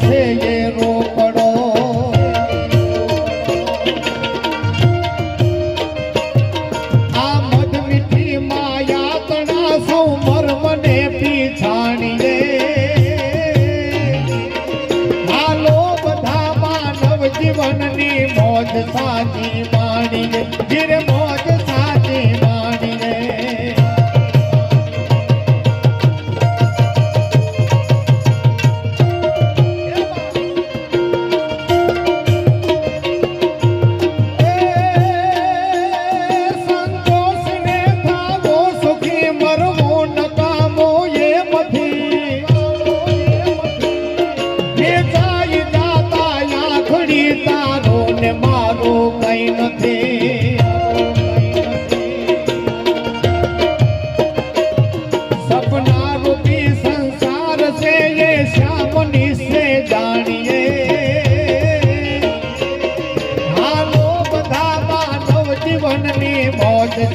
હિસાબ છે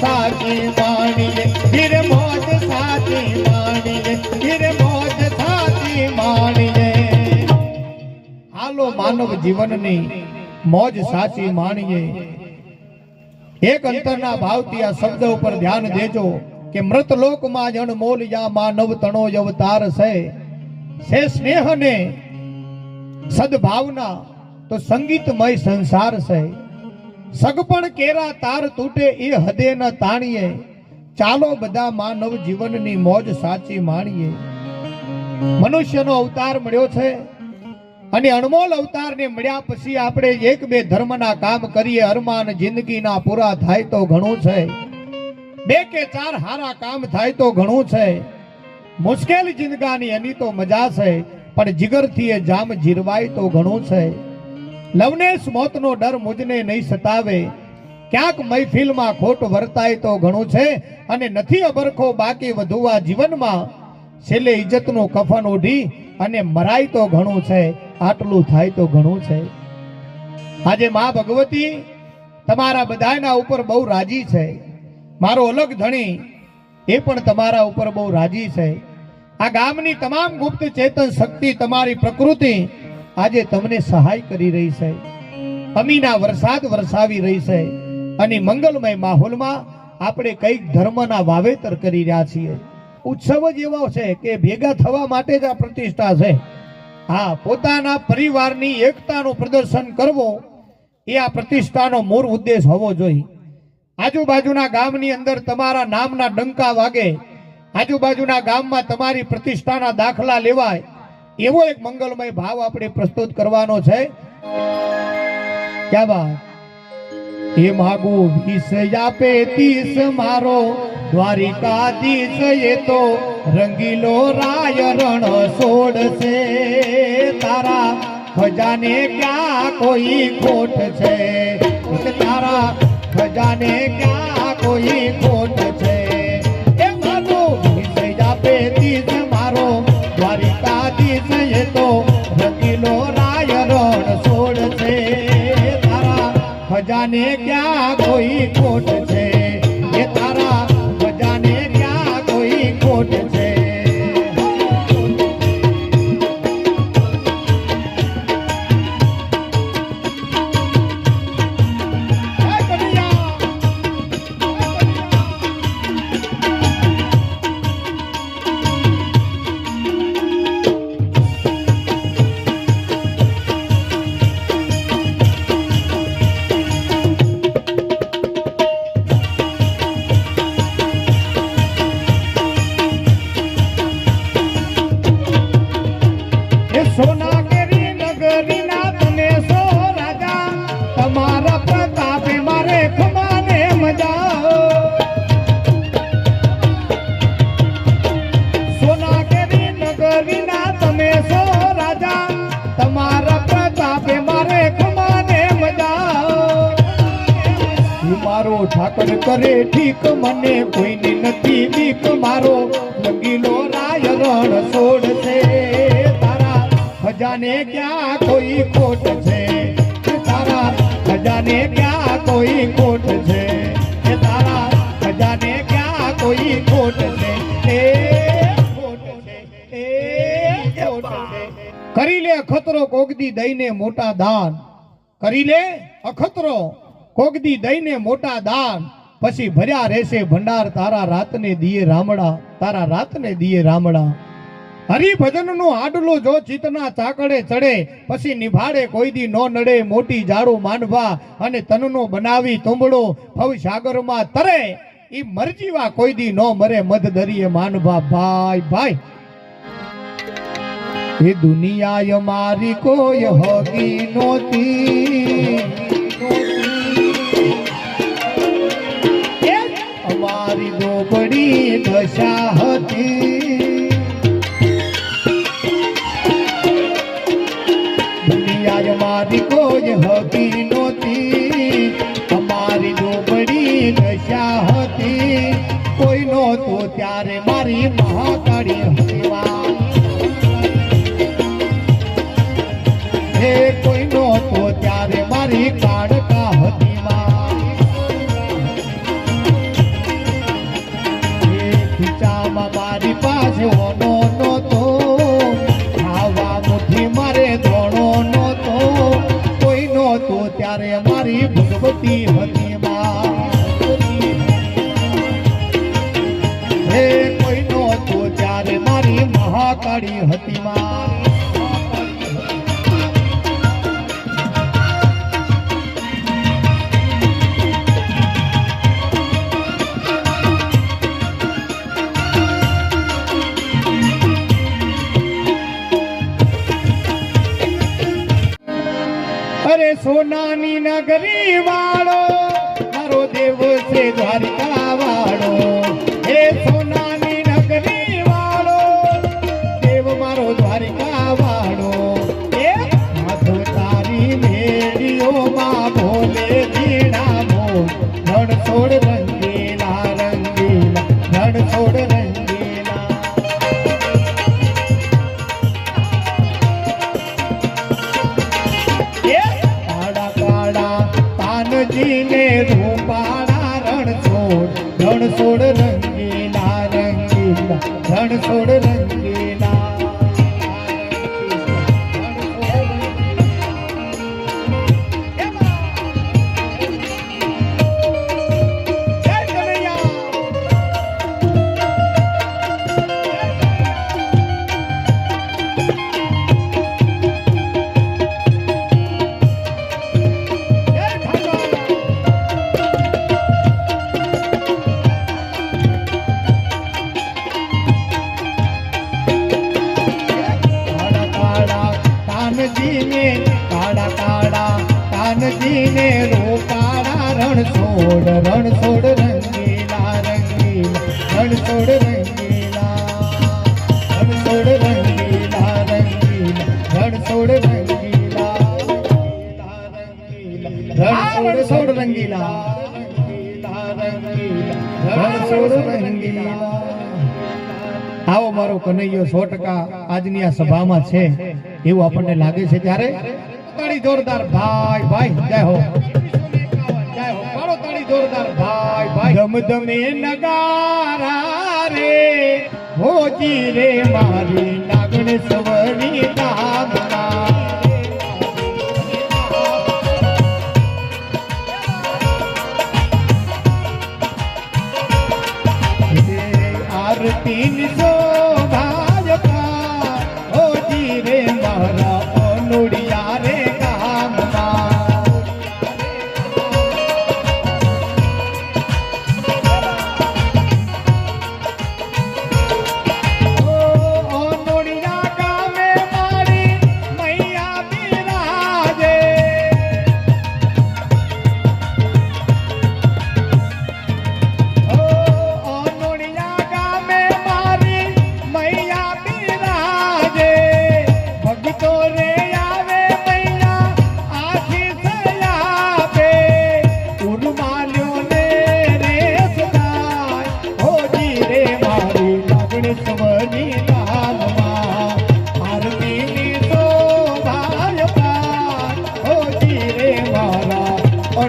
સાચી માણીએ ધીરે મોજ સાચી માણીએ ધીરે મોજ સાચી માણીએ હાલો માનવ જીવનની મોજ સાચી માણીએ એક અંતરના ભાવથી આ શબ્દ ઉપર ધ્યાન દેજો કે મૃત લોકમાં જ અણમોલ યા માનવ તણો અવતાર છે. સે સ્નેહ ને સદભાવના, તો સંગીતમય સંસાર છે. સગપણ કેરા તાર તૂટે એ હદે ન તાણીએ. ચાલો બધા માનવ જીવનની મોજ સાચી માણીએ. મનુષ્યનો અવતાર મળ્યો છે અને અણમોલ અવતારને મળ્યા પછી આપણે એક બે ધર્મના કામ કરીએ. અરમાન જિંદગીના પૂરા થાય તો ઘણું છે. બે કે ચાર હારા કામ થાય તો ઘણું છે. મુશ્કેલ જિંદગાની એની તો મજા છે, પણ જીગરથી એ જામ જીરવાય તો ઘણું છે. લવનેશ મોતનો ડર મુજને નહીં સતાવે. ક્યાંક મહેફિલમાં ખોટ વર્તાય તો ઘણું છે અને નથી અબરખો બાકી વધુવા જીવનમાં. છેલ્લે ઇજ્જતનું કફન ઓઢી અને મરાય તો ઘણું છે, આટલું થાય તો ઘણું છે. આજે મા ભગવતી તમારા બધાના ઉપર બહુ રાજી છે. મારો અલગ ધણી એ પણ તમારા ઉપર બહુ રાજી છે. આ ગામની તમામ ગુપ્ત ચેતન શક્તિ, તમારી પ્રકૃતિ આજે તમને સહાય કરી રહી છે. અમીના વરસાદ વરસાવી રહી છે અને મંગલમય માહોલમાં આપણે કંઈક ધર્મના વાવેતર કરી રહ્યા છીએ. ઉત્સવ જ એવો છે કે ભેગા થવા માટે જ આ પ્રતિષ્ઠા છે. હા પોતાના પરિવારની એકતાનું પ્રદર્શન કરવું એ આ પ્રતિષ્ઠાનો મૂળ ઉદ્દેશ હોવો જોઈએ. આજુબાજુના ગામની અંદર તમારા નામના ડંકા વાગે, આજુબાજુના ગામમાં તમારી પ્રતિષ્ઠાના દાખલા લેવાય એવો એક મંગલમય ભાવ આપણે પ્રસ્તુત કરવાનો છે. ક્યાં વાત? એ માગુ વીસ આપે તીસ મારો, દ્વારિકાધીશ એ તો રંગીલો રાય રણ છોડશે તારા ખજાને ક્યાં કોઈ ખોટ છે? તારા ખજાને ક્યાં કોઈ ખોટ ખજાને ક્યાં કોઈ ખોટ ઠીક મને કોઈની નથી, બીક મારો લંગીલો રાય રણ છોડ છે? તારા ખજાને ક્યાં કોઈ ખોટ છે? તારા ખજાને ક્યાં કોઈ ખોટ છે. કરી લે અખતરો કોગદી દઈને મોટા દાન. કરી લે અખતરો કોગદી દઈને મોટા દાન. પછી ભર્યા રહેશે ભંડાર તારા રાતને દિયે રામડા, તારા રાતને દિયે રામડા. હરિભજન નો આડલો જો ચિતના ચાકડે ચડે, પછી નિભાડે કોઈ દી નો નડે મોટી જાડો માનવા અને તનનો બનાવી તુંબડો ભવ સાગરમાં તરે. ઈ મરજીવા કોઈ દી નો મરે મધ દરિયે માનવા ભાઈ ભાઈ. એ દુનિયા મારી કોઈ હોગી નોતી દશા હતી. દુનિયા મારી કોઈ હતી નહોતી. અમારી ડોબડી દશા હતી. કોઈ નહોતું ત્યારે મારી મહાકાળી હતી વાત. મહાકાળી હતી માં. સોનાની નગરી વાળો મારો દેવ છે દ્વારિકા રણછોડ રણછોડ રંગીલા રંગીલા રણછોડ રંગીલા. રણછોડ રંગીલા રંગીલા રણછોડ રંગીલા રણછોડ રંગીલા રણછોડ રંગીલા. આવો મારો કનૈયો સો ટકા આજની આ સભામાં છે, એવું આપણને લાગે છે ત્યારે તાળી જોરદાર. ભાઈ ભાઈ, જય હો. જોરદાર ભાઈ ભાઈ. ધમધમે નગારા રે હોજી રે મારી નાગણ સવરી ધામના.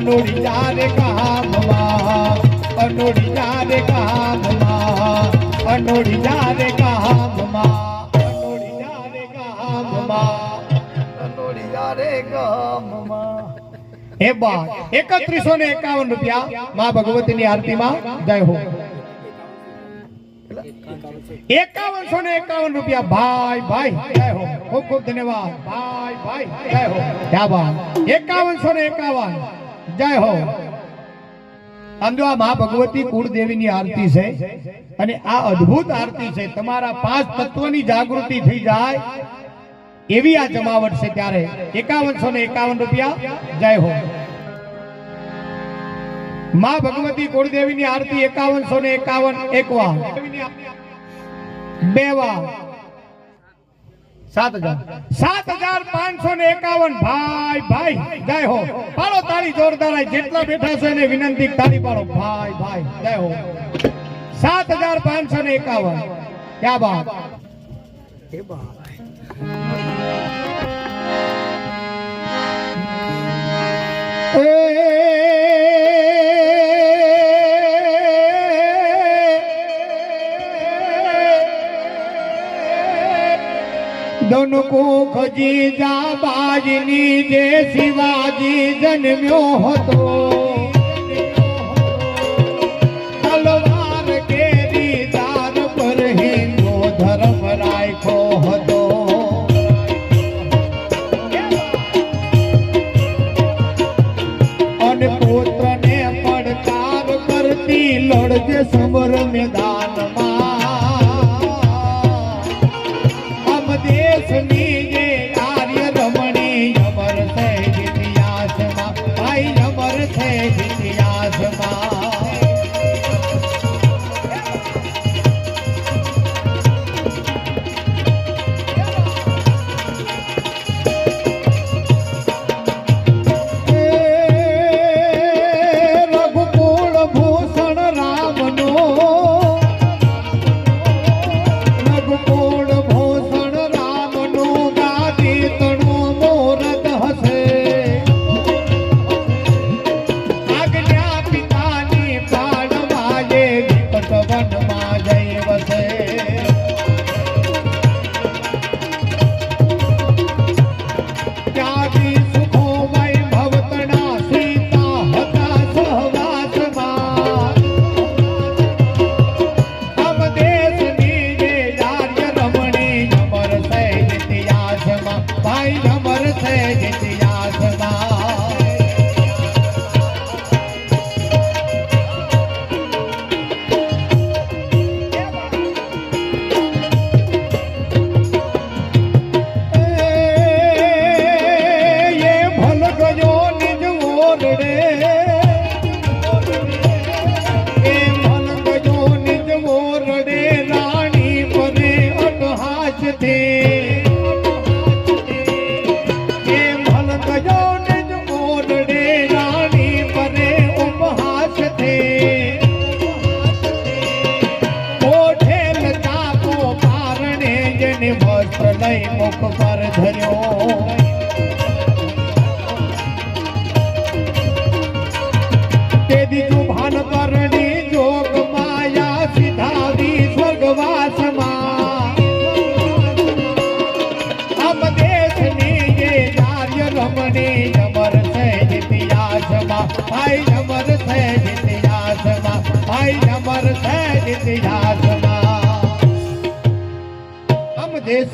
પનોડી જારે કામ પનોડી જારે કામ પનોડી જારે કામ પનોડી જારે કામ પનોડી જારે કામ હે બા એકત્રીસો ને એકાવન રૂપિયા માં ભગવતી ની આરતી માં જય હો. એકાવનસો ને એકાવન રૂપિયા, ભાઈ ભાઈ, જય હો. ખૂબ ખૂબ ધન્યવાદ. ભાઈ ભાઈ, જય હો. ક્યાં બા એકાવનસો ને એકાવન. જય હો. આમ જો આ મા ભગવતી કુળદેવીની આરતી છે અને આ અદ્ભુત આરતી છે, તમારા પાંચ તત્વની જાગૃતિ થઈ જાય એવી આ જમાવટ છે ત્યારે. એકાવનસો ને એકાવન રૂપિયા, જય હો. મા ભગવતી કુળદેવીની આરતી એકાવનસો ને એકાવન એકવા બે વાર. સાત હજાર સાત હજાર પાંચસો ને એકાવન. ભાઈ ભાઈ જય હો. પાડો તાળી જોરદાર જેટલા બેઠા છો એને વિનંતી તારી પાડો. ભાઈ ભાઈ જય હો. સાત હજાર પાંચસો ને એકાવન. ક્યાં दोनों ધનુકુ ખજી જા બાજની જે શિવાજી જન્મ્યો હતો.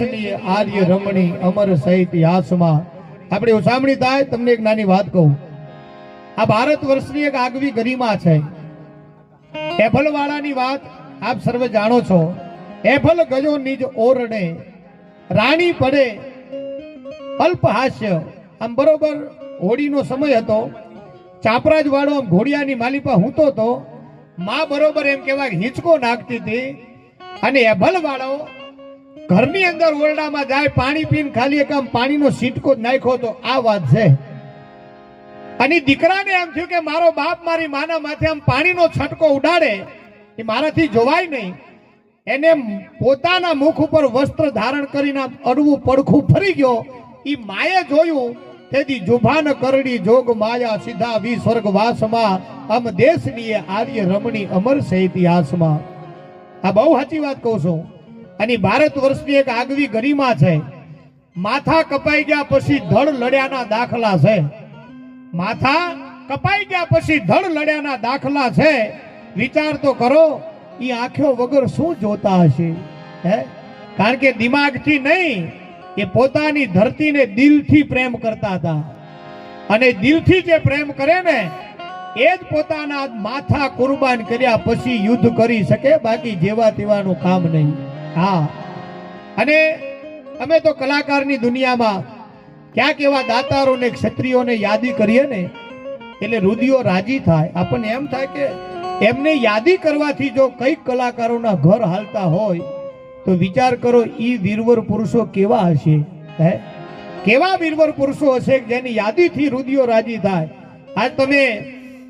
અમ આર્ય રમણી અમર છે ઇતિહાસમાં આપણે ઉસામણી થાય, તમને એક નાની વાત કહું. આ ભારત વર્ષની એક આગવી ગરિમા છે. એફલ વાળાની વાત આપ સર્વ જાણો છો. એફલ ગયો નિજ ઓરડે. રાણી પડે અલ્પ હાસ્ય. આમ બરોબર હોળીનો સમય હતો. ચાપરાજ વાળો આમ ઘોડિયાની માલિપા હૂતો તો. માં બરોબર એમ કહેવાય હિંચકો નાખતી હતી. અને એભલ વાળો ઘરની અંદર ઓરડામાં જાય પાણી પીને ખાલી એક આમ પાણીનો સીટકો નાખ્યો તો આ વાત છે. અને દીકરાને એમ થયું કે મારો બાપ મારી માના માથે આમ પાણીનો છટકો ઉડાડે, એ મારાથી જોવાય નહીં. એને પોતાના મુખ ઉપર વસ્ત્ર ધારણ કરીને અડવું પડખું ફરી ગયો. એ માએ જોયું, તેથી જુભાન કરડી જોગ માયા સીધા વી સ્વર્ગવાસમાં અમ દેશની આર્ય રમણી અમર છે ઇતિહાસમાં. આ બહુ સાચી વાત કહું છું. અને ભારત વર્ષની એક આગવી ગરિમા છે. માથા કપાઈ ગયા પછી ધડ લડ્યાના દાખલા છે. માથા કપાઈ ગયા પછી ધડ લડ્યાના દાખલા છે. વિચાર તો કરો એ આંખો વગર શું જોતા હશે? હે? કારણ કે દિમાગથી નહીં, એ પોતાની ધરતીને દિલથી પ્રેમ કરતા હતા. અને દિલથી જે પ્રેમ કરે ને, એ જ પોતાના માથા કુરબાન કર્યા પછી યુદ્ધ કરી શકે, બાકી જેવા તેવાનું કામ નહીં. હા. અને અમે તો કલાકારની દુનિયામાં ક્યાંક એવા દાતારોને, ક્ષત્રિયોને યાદી કરીએ ને, એટલે રુદિયો રાજી થાય. આપણને એમ થાય કે એમને યાદી કરવાથી જો કંઈક કલાકારોના ઘર હાલતા હોય, તો વિચાર કરો એ વીરવર પુરુષો કેવા હશે? હે? કેવા વીરવર પુરુષો હશે જેની યાદીથી રુદિયો રાજી થાય? આજ તમે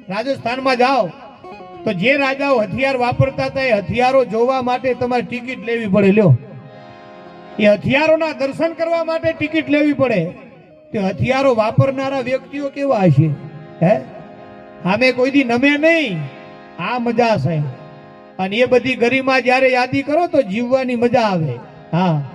રાજસ્થાનમાં જાઓ તો જે રાજાઓ હથિયાર વાપરતા હતા, એ હથિયારો જોવા માટે તમારે ટિકિટ લેવી પડે, લ્યો. એ હથિયારોના દર્શન કરવા માટે ટિકિટ લેવી પડે. તે હથિયારો વાપરનારા વ્યક્તિઓ કેવા હશે? હે? આમે કોઈ દી નમે નહીં. આ મજા છે અને એ બધી ગરિમા જ્યારે યાદી કરો તો જીવવાની મજા આવે. હા.